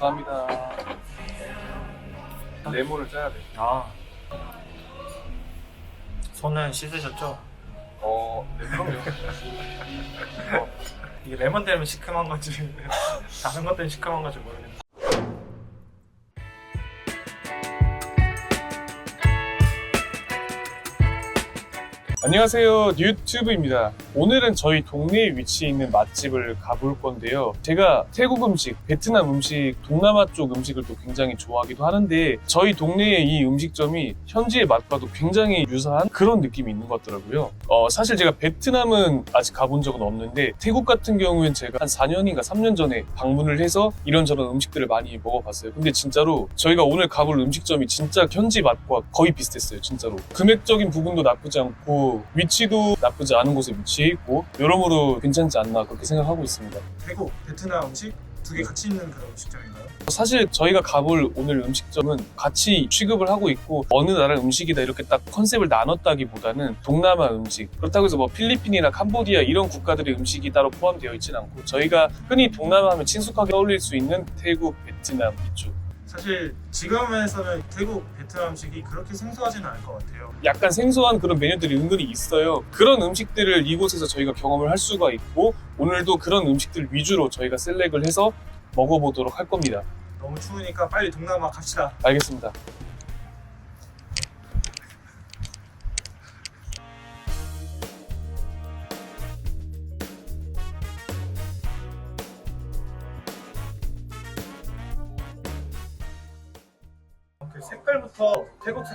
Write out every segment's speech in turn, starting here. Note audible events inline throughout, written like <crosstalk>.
감사합니다. 레몬을 짜야 돼. 아 손은 씻으셨죠? 어, 네, 그럼요. <laughs> 이게 레몬 때문에 시큼한 건지 <laughs> 다른 것 때문에 시큼한 건지 모르겠네. 안녕하세요 뉴튜브입니다 오늘은 저희 동네에 위치해 있는 맛집을 가볼 건데요. 제가 태국 음식, 베트남 음식, 동남아 쪽 음식을 또 굉장히 좋아하기도 하는데 저희 동네의 이 음식점이 현지의 맛과도 굉장히 유사한 그런 느낌이 있는 것 같더라고요. 어, 사실 제가 베트남은 아직 가본 적은 없는데 태국 같은 경우엔 제가 한 4년인가 3년 전에 방문을 해서 이런저런 음식들을 많이 먹어봤어요. 근데 진짜로 저희가 오늘 가볼 음식점이 진짜 현지 맛과 거의 비슷했어요 진짜로. 금액적인 부분도 나쁘지 않고 위치도 나쁘지 않은 곳에 위치 해 있고 여러모로 괜찮지 않나 그렇게 생각하고 있습니다. 태국, 베트남 음식 두 개 같이 있는 그런 음식점인가요? 사실 저희가 가볼 오늘 음식점은 같이 취급을 하고 있고 어느 나라 음식이다 이렇게 딱 컨셉을 나눴다기보다는 동남아 음식 그렇다고 해서 뭐 필리핀이나 캄보디아 이런 국가들의 음식이 따로 포함되어 있지는 않고 저희가 흔히 동남아 하면 친숙하게 떠올릴 수 있는 태국, 베트남 이쪽 사실 지금에서는 태국, 베트남 음식이 그렇게 생소하지는 않을 것 같아요. 약간 생소한 그런 메뉴들이 은근히 있어요. 그런 음식들을 이곳에서 저희가 경험을 할 수가 있고 오늘도 그런 음식들 위주로 저희가 셀렉을 해서 먹어보도록 할 겁니다. 너무 추우니까 빨리 동남아 갑시다. 알겠습니다.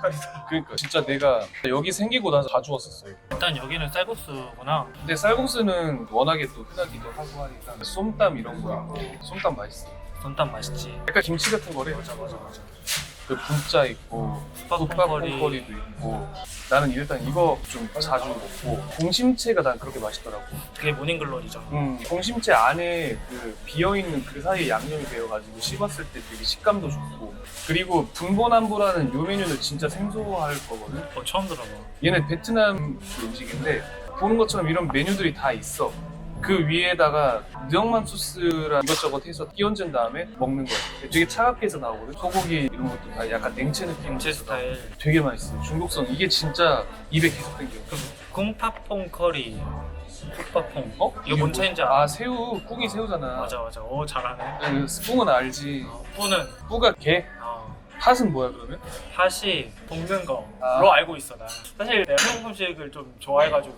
색깔이다. <laughs> 그러니까 진짜 내가 여기 생기고 나서 자주 왔었어요. 일단 여기는 쌀국수구나. 근데 쌀국수는 워낙에 또 흔하기도 하고 하니까 쏨땀 이런 거 있고 쏨땀 맛있어. 손땀 맛있지. 약간 김치 같은 거래. 맞아 맞아 맞아. 그 분짜 있고 국밥콩거리. 국밥콩거리도 있고 나는 일단 이거 좀 자주 먹고 공심채가 난 그렇게 맛있더라고. 그게 모닝글로리죠. 음, 공심채 안에 그 비어있는 그 사이에 양념이 되어가지고 씹었을 때 되게 식감도 좋고 그리고 분보남보라는 요 메뉴는 진짜 생소할 거거든 어, 처음 들어봐. 얘는 베트남 그 음식인데 보는 것처럼 이런 메뉴들이 다 있어 그 위에다가 느엉만 소스랑 이것저것 해서 끼얹은 다음에 먹는 거야 되게 차갑게 해서 나오거든 소고기 이런 것도 다 약간 냉채 느낌 김치 스타일. 되게 맛있어 중독성 이게 진짜 입에 계속 땡겨 쿵파퐁 커리. 쿡파퐁. 어? 이거 뭔 차인지 알아? 아 새우 꾹이 새우잖아 맞아 맞아. 오 잘하네. 그 스풍은 알지 뿌는 뿌가 개 어, 팥은 뭐야 그러면? 팥이 볶는 거로 아. 알고 있어 나. 사실 내가 한국 음식을 좀 좋아해가지고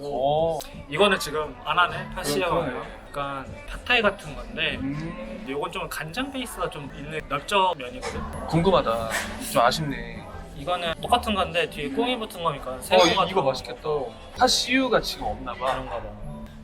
어. 이거는 지금 안 하네. 팥이요. 그러네. 약간 팟타이 같은 건데 음. 이건 좀 간장 베이스가 좀 있는 넓적 면이거든. 궁금하다. 좀 아쉽네. 이거는 똑같은 건데 뒤에 꽁이 붙은 거니까 어, 새우가 이- 이거 맛있겠다. 거고 팥씨유가 지금 없나 봐. 그런가 봐.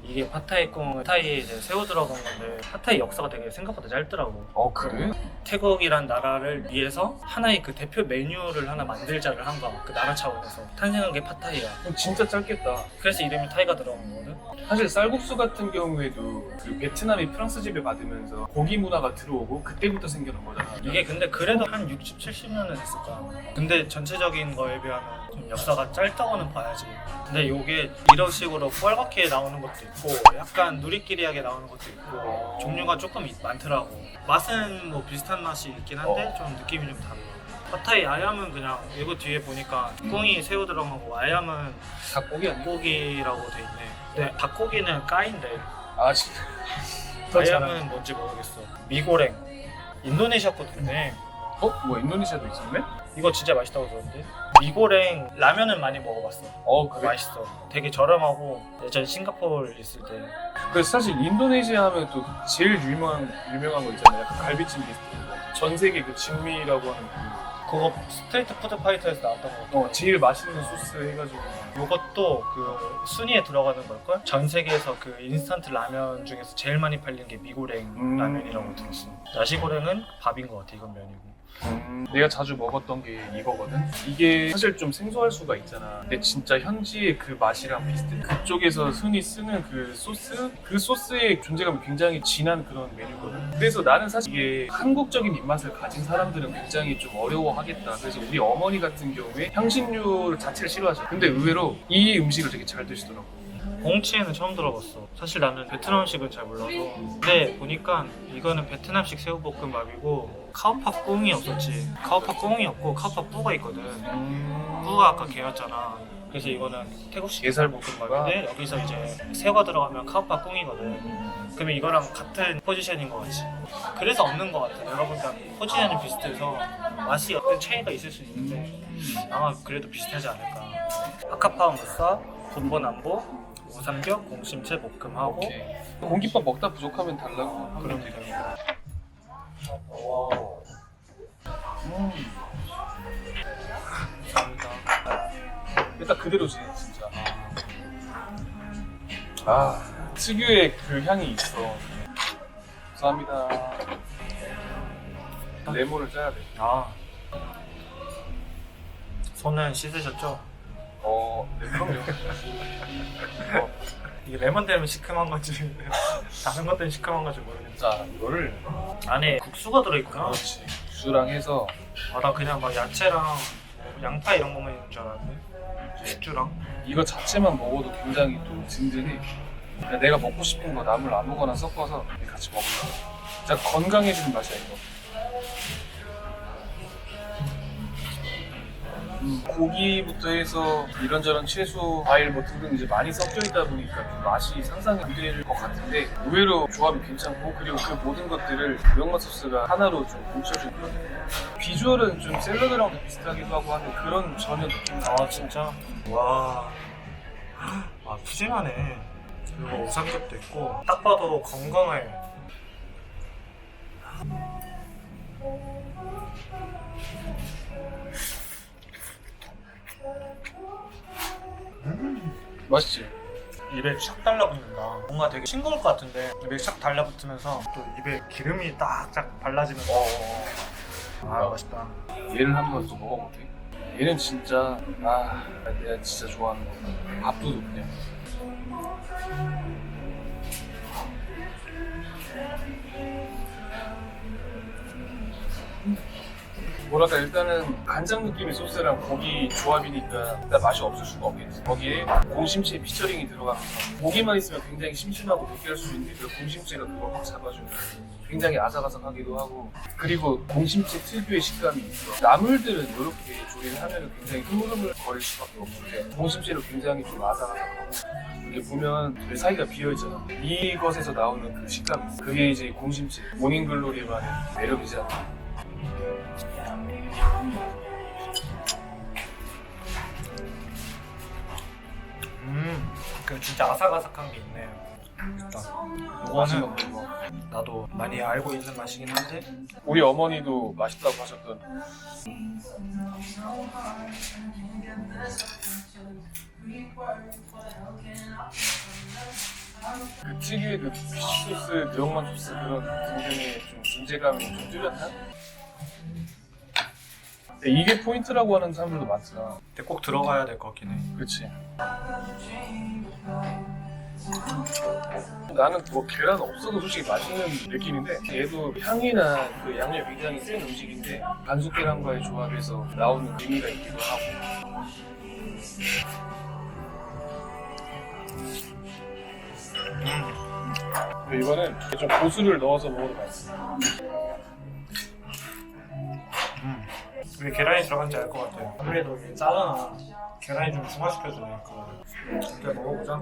이게 팟타이 꽁, 팟타이에 이제 새우 들어간 건데 팟타이 역사가 되게 생각보다 짧더라고. 어 그래? 태국이란 나라를 위해서 하나의 그 대표 메뉴를 하나 만들자를 한 거야. 그 나라 차원에서 탄생한 게 팟타이야. 그럼 진짜 짧겠다. 그래서 이름이 타이가 들어간 거거든. 사실 쌀국수 같은 경우에도 그 베트남이 프랑스 집에 받으면서 고기 문화가 들어오고 그때부터 생겨난 거잖아. 이게 근데 그래도 한 60, 70년은 됐을 거야. 근데 전체적인 거에 비하면 좀 역사가 짧다고는 봐야지. 근데 이게 이런 식으로 뻘겋게 나오는 것도 있고 약간 누리끼리하게 나오는 것도 있고 종류가 조금 있- 많더라고. 맛은 뭐 비슷한 맛이 있긴 한데 좀 느낌이 좀 달라. 팟타이 아얌은 그냥 이거 뒤에 보니까 꽁이 새우 들어가고 아얌은 닭고기 아니야? 닭고기라고 돼 있네. 근데 닭고기는 까인데 아 진짜. <laughs> 더 잘하네. 아얌은 뭔지 모르겠어. 미고랭. 인도네시아 거던데 어? 뭐 인도네시아도 있었네? 이거 진짜 맛있다고 들었는데 미고랭 라면은 많이 먹어봤어 어 그래? 맛있어 되게 저렴하고 예전에 싱가포르 있을 때 그 사실 인도네시아 하면 또 제일 유명한 유명한 거 있잖아요. 약간 갈비찜 비슷한 거. 전 세계 그 진미라고 하는 그 그거 스트레이트 푸드 파이터에서 나왔던 거 같아 어, 제일 맛있는 소스 해가지고 이것도 그 순위에 들어가는 걸걸? 전 세계에서 그 인스턴트 라면 중에서 제일 많이 팔린 게 미고랭 음. 라면이라고 들었어 야시고랭은 밥인 것 같아 이건 면이고 음, 내가 자주 먹었던 게 이거거든. 이게 사실 좀 생소할 수가 있잖아. 근데 진짜 현지의 그 맛이랑 비슷해. 그쪽에서 흔히 쓰는 그 소스, 그 소스의 존재감이 굉장히 진한 그런 메뉴거든. 그래서 나는 사실 이게 한국적인 입맛을 가진 사람들은 굉장히 좀 어려워하겠다. 그래서 우리 어머니 같은 경우에 향신료 자체를 싫어하셔. 근데 의외로 이 음식을 되게 잘 드시더라고. 봉치에는 처음 들어봤어. 사실 나는 베트남 음식은 잘 몰라서. 근데 보니까 이거는 베트남식 새우볶음밥이고 카오파 꿍이 없었지. 카오파 꿍이 없고 카오파 뿌가 있거든. 뿌가 아까 개였잖아. 그래서 이거는 태국식 게살볶음밥인데 여기서 이제 새우가 들어가면 카오파 꿍이거든. 그러면 이거랑 같은 포지션인 것 같지. 그래서 없는 것 같아. 내가 보니까 포지션이 비슷해서 맛이 어떤 차이가 있을 수 있는데 아마 그래도 비슷하지 않을까. 아카파우 무사, 분보남보, 우삼겹, 공심채 볶음하고 오케이. 공깃밥 먹다 부족하면 달라고 음. 감사합니다. 일단 그대로지 진짜. 아 특유의 그 향이 있어. 감사합니다. 레몬을 짜야 돼. 아 손은 씻으셨죠? 어, 네, 그럼요. 어, 이게 레몬 때문에 시큼한 건지 <laughs> 다른 것 때문에 시큼한 건지 모르겠는데 자, 이거를 안에 국수가 들어있구나. 그렇지. 주랑 해서 아 나 그냥 막 야채랑 양파 이런 것만 있는 줄 알았는데 숙주랑 이거 자체만 먹어도 굉장히 또 든든해. 그냥 내가 먹고 싶은 거 나물 아무거나 섞어서 같이 먹으면 진짜 건강해지는 맛이야 이거. 음, 고기부터 해서 이런저런 채소, 과일 뭐 등등 이제 많이 섞여 있다 보니까 좀 맛이 상상이 안 될 것 같은데 의외로 조합이 괜찮고 그리고 그 모든 것들을 명맛 소스가 하나로 좀 뭉쳐주거든요. 비주얼은 좀 샐러드랑 비슷하기도 하고 하는데 그런 전혀 느낌이 아 진짜 와. 아 푸짐하네. 그리고 우삼겹도 있고 딱 봐도 건강해. 맛있지? 입에 샥 달라붙는다. 뭔가 되게 싱거울 것 같은데 입에 샥 달라붙으면서 또 입에 기름이 딱딱 발라지면서 아 맛있다. 얘를 한번 또 먹어볼게. 얘는 진짜 아 내가 진짜 좋아하는 거. 밥도둑 그냥. 뭐랄까 일단은 간장 느낌의 소스랑 고기 조합이니까 일단 맛이 없을 수가 없겠지. 거기에 공심채 피처링이 들어가면서 고기만 있으면 굉장히 심심하고 느끼할 수 있는데 그 공심채가 그걸 확 잡아주면 굉장히 아삭아삭하기도 하고 그리고 공심채 특유의 식감이 있어. 나물들은 이렇게 조리를 하면 굉장히 흐물흐물 거릴 수밖에 없는데 공심채로 굉장히 좀 아삭아삭하고 이게 보면 그 사이가 비어 있잖아. 이것에서 나오는 그 식감, 그게 이제 공심채 모닝글로리만의 매력이잖아. 음, 그 진짜 아삭아삭한 게 있네요. 일단 이거는 거. 나도 많이 알고 있는 맛이긴 한데 우리 어머니도 맛있다고 하셨던 그 특유의 그 피쉬소스, 매운맛 소스 그런 등등의 좀 존재감이 좀 뚜렷한? 근데 이게 포인트라고 하는 사람들도 많더라. 근데 꼭 들어가야 될 것 같긴 해. 그렇지. 나는 뭐 계란 없어도 솔직히 맛있는 느낌인데 얘도 향이나 그 양념 굉장히 센 음식인데 반숙 계란과의 조합에서 나오는 의미가 있기도 하고 음, 이거는 좀 고수를 넣어서 먹어도 맛있어. 음. 왜 계란이 들어간지 알 것 같아요. 아무래도 짜잖아. 계란이 좀 중화시켜주니까. 일단 먹어보자.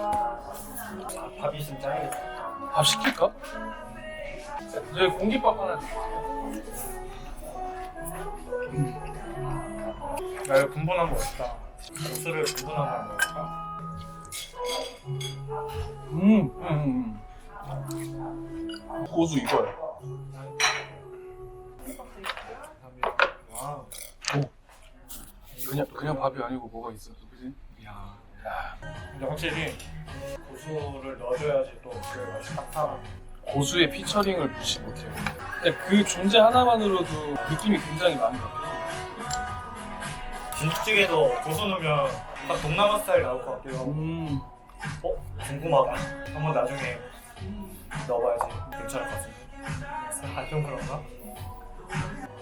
아, 밥이 있으면 짜야겠다. 밥 시킬까? 저희 공깃밥 하나. 야, 이거 분분한 거 없다. 고수를 분분한 거 먹을까? 음, 음, 음. 고수 이거야. 감사합니다. 와. 그냥 그냥 밥이 아니고 뭐가 있어, 그지? 야. 야, 근데 확실히 고수를 넣어줘야지 또 그 맛이 딱 살아. 고수의 피처링을 무시 못해요. 근데 그 존재 하나만으로도 느낌이 굉장히 많이 바뀌어. 김치찌개도 고수 넣으면 딱 동남아 스타일 나올 것 같아요. 음, 어? 궁금하다. 한번 나중에 넣어봐야지. 괜찮을 것 같은데. 아, 좀 그런가?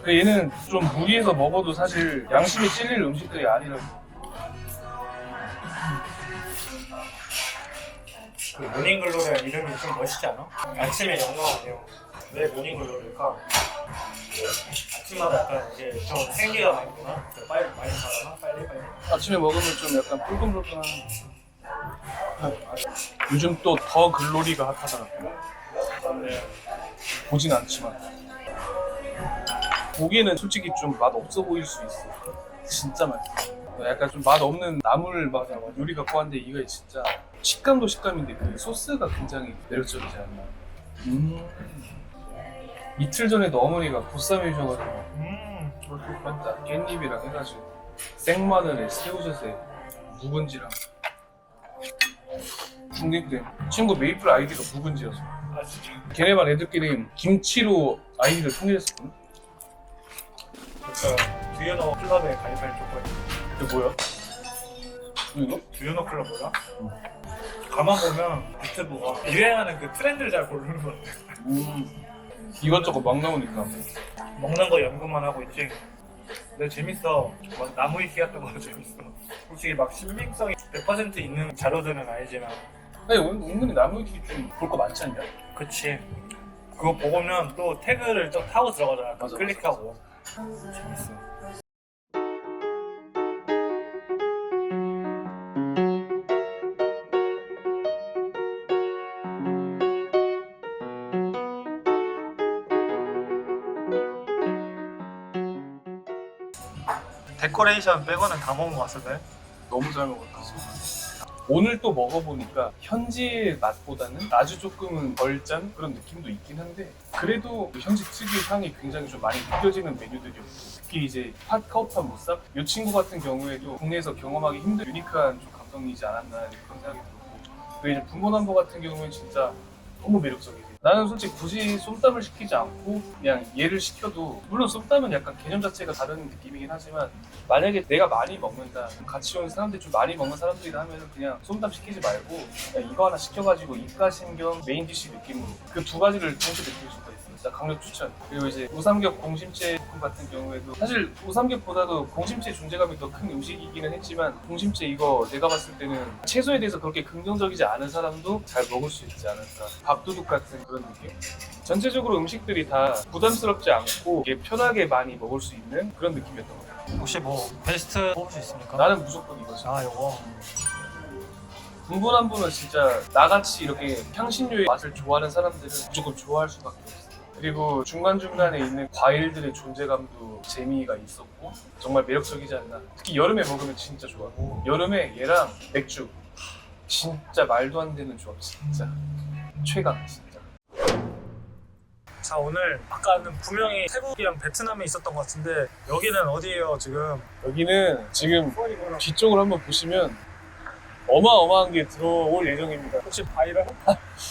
근데 얘는 좀 무리해서 먹어도 사실 양심이 찔릴 음식들이 아니라. 그 모닝글로리아 이름이 좀 멋있지 않아? 아침에 영광 아니요. 왜 모닝글로리일까? 아침마다 약간 이게 좀 생기가 많이 구나 빨리 많이 자라나? 빨리 빨리. 아침에 먹으면 좀 약간 붉은붉은한 요즘 또 더 글로리가 핫하잖아 근데 보진 않지만 보기에는 솔직히 좀 맛 없어 보일 수 있어. 진짜 맛있어. 약간 좀 맛 없는 나물 맛 요리 갖고 왔는데 이거 진짜 식감도 식감인데 그 소스가 굉장히 매력적이지 않나. 음. 이틀 전에도 어머니가 보쌈 해 주셔가지고 음 맞다 깻잎이랑 해가지고 생마늘에 새우젓에 묵은지랑. 중립된 친구 메이플 아이디가 묵은지여서 아 진짜. 걔네만 애들끼리 김치로 아이디를 통일했었거든 그러니까 듀오노 클럽에 가입할 조건이. 그게 뭐야? 이거? 듀오노 클럽 몰라? 가만 보면 유튜브가 유행하는 그 트렌드를 잘 고르는 것 같아. 음 이것저것 막 나오니까 먹는 거 연구만 하고 있지. 근데 재밌어. 막 나무 위키 같은 거 <laughs> 재밌어. 솔직히 막 신빙성이 100% 있는 자료들은 아니지만. 아니 은- 은근히 나무 위키 좀볼 거 많지 않냐? 그치. 그거 보면 또 태그를 또 타고 들어가잖아. 맞아, 클릭하고. 재밌어. 데코레이션 빼고는 다 먹은 것 같은데? 너무 잘 먹었다 오늘 또 먹어보니까 현지의 맛보다는 아주 조금은 덜 짠 그런 느낌도 있긴 한데 그래도 그 현지 특유의 향이 굉장히 좀 많이 느껴지는 메뉴들이었고 특히 이제 핫카우판 무쌈 이 친구 같은 경우에도 국내에서 경험하기 힘든 유니크한 좀 감성이지 않았나 그런 생각이 들었고 그리고 이제 분모남보 같은 경우는 진짜 너무 매력적이지 나는 솔직히 굳이 쏨땀을 시키지 않고 그냥 얘를 시켜도 물론 쏨땀은 약간 개념 자체가 다른 느낌이긴 하지만 만약에 내가 많이 먹는다 같이 온 사람들이 좀 많이 먹는 사람들이라 하면 그냥 쏨땀 시키지 말고 그냥 이거 하나 시켜가지고 입가심경 메인 디쉬 느낌으로 그 두 가지를 동시에 느낄 수가 있어요 진짜 강력 추천. 그리고 이제 우삼겹 공심채 같은 경우에도 사실 우삼겹보다도 공심채 존재감이 더 큰 음식이기는 했지만 공심채 이거 내가 봤을 때는 채소에 대해서 그렇게 긍정적이지 않은 사람도 잘 먹을 수 있지 않을까. 밥도둑 같은 그런 느낌? 전체적으로 음식들이 다 부담스럽지 않고 이게 편하게 많이 먹을 수 있는 그런 느낌이었던 것 같아요. 혹시 뭐 베스트 뽑을 수 있습니까? 나는 무조건 이거지 아 요거? 분분한 진짜 나같이 이렇게 향신료의 맛을 좋아하는 사람들은 무조건 좋아할 수밖에 없어. 그리고 중간중간에 있는 과일들의 존재감도 재미가 있었고 정말 매력적이지 않나. 특히 여름에 먹으면 진짜 좋아. 여름에 얘랑 맥주 진짜 말도 안 되는 조합 진짜 최강 진짜. 자 오늘 아까는 분명히 태국이랑 베트남에 있었던 것 같은데 여기는 어디예요 지금? 여기는 지금 뒤쪽을 한번 보시면 어마어마한 게 들어올 예정입니다. 혹시 바이럴?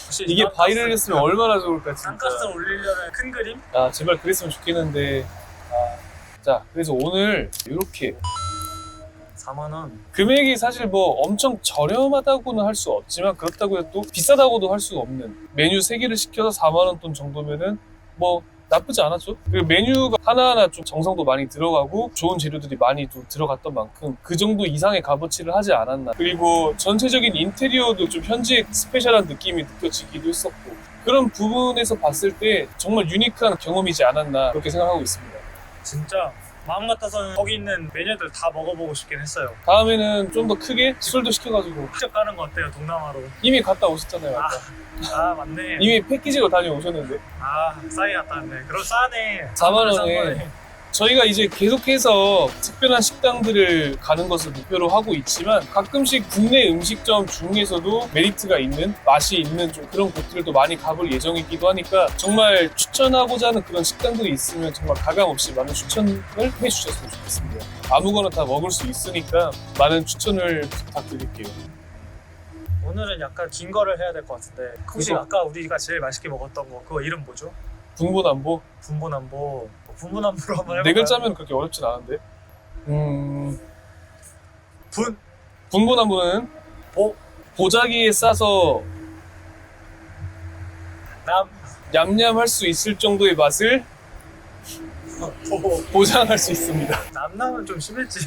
혹시 이게 바이럴 했으면 얼마나 좋을까 진짜. 쌍가스 올리려는 큰 그림? 아 제발 그랬으면 좋겠는데 아, 자 그래서 오늘 이렇게 4만 원. 금액이 사실 뭐 엄청 저렴하다고는 할 수 없지만 그렇다고 해도 또 비싸다고도 할 수 없는 메뉴 3개를 시켜서 4만 원 돈 정도면은 뭐 나쁘지 않았죠. 그리고 메뉴가 하나하나 좀 정성도 많이 들어가고 좋은 재료들이 많이 또 들어갔던 만큼 그 정도 이상의 값어치를 하지 않았나. 그리고 전체적인 인테리어도 좀 현지 스페셜한 느낌이 느껴지기도 했었고 그런 부분에서 봤을 때 정말 유니크한 경험이지 않았나 그렇게 생각하고 있습니다. 진짜 마음 같아서는 거기 있는 메뉴들 다 먹어보고 싶긴 했어요. 다음에는 좀 더 크게 술도 시켜가지고 직접 가는 거 어때요 동남아로? 이미 갔다 오셨잖아요 아까 아 맞네. 이미 패키지로 다녀오셨는데 아 싸게 갔다 왔네. 그럼 싸네. 4만 원에. 저희가 이제 계속해서 특별한 식당들을 가는 것을 목표로 하고 있지만 가끔씩 국내 음식점 중에서도 메리트가 있는 맛이 있는 좀 그런 곳들도 많이 가볼 예정이기도 하니까 정말 추천하고자 하는 그런 식당들이 있으면 정말 가감 없이 많은 추천을 해주셨으면 좋겠습니다. 아무거나 다 먹을 수 있으니까 많은 추천을 부탁드릴게요. 오늘은 약간 긴 거를 해야 될 것 같은데 혹시 이거- 아까 우리가 제일 맛있게 먹었던 거 그거 이름 뭐죠? 분보남보? 분보남보 분보남보로 한번 해볼까요? 네 글자면 그렇게 어렵진 않은데. 음. 분. 분보남보는 보. 보자기에 싸서 남. 냠냠할 수 있을 정도의 맛을 보. 보장할 수 있습니다. 남남은 좀 심했지